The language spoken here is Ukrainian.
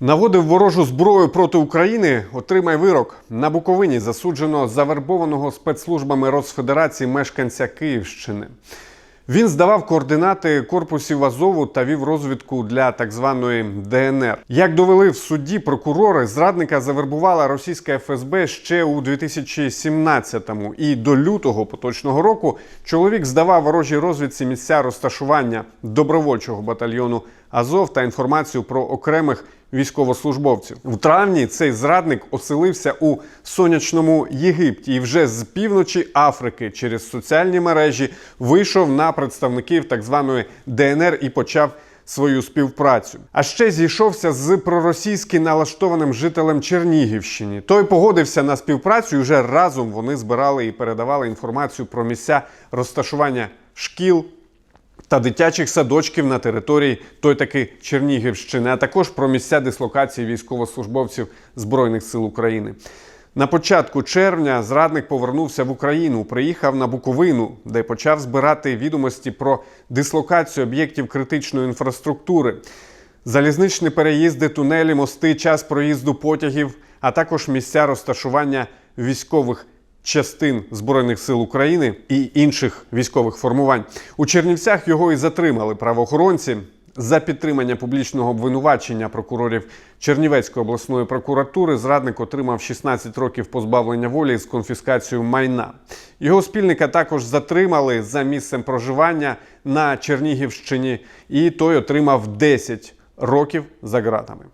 Наводив ворожу зброю проти України, отримай вирок. На Буковині засуджено завербованого спецслужбами Росфедерації мешканця Київщини. Він здавав координати корпусів Азову та вів розвідку для так званої ДНР. Як довели в суді прокурори, зрадника завербувала російська ФСБ ще у 2017-му. І до лютого поточного року чоловік здавав ворожій розвідці місця розташування добровольчого батальйону Азов та інформацію про окремих військовослужбовців. В травні цей зрадник оселився у сонячному Єгипті і вже з півночі Африки через соціальні мережі вийшов на представників так званої ДНР і почав свою співпрацю. А ще зійшовся з проросійськи налаштованим жителем Чернігівщини. Той погодився на співпрацю, і вже разом вони збирали і передавали інформацію про місця розташування шкіл, та дитячих садочків на території той таки Чернігівщини, а також про місця дислокації військовослужбовців Збройних сил України. На початку червня зрадник повернувся в Україну, приїхав на Буковину, де почав збирати відомості про дислокацію об'єктів критичної інфраструктури, залізничні переїзди, тунелі, мости, час проїзду потягів, а також місця розташування військових частин Збройних сил України і інших військових формувань. У Чернівцях його і затримали правоохоронці. За підтримання публічного обвинувачення прокурорів Чернівецької обласної прокуратури зрадник отримав 16 років позбавлення волі з конфіскацією майна. Його спільника також затримали за місцем проживання на Чернігівщині, і той отримав 10 років за ґратами.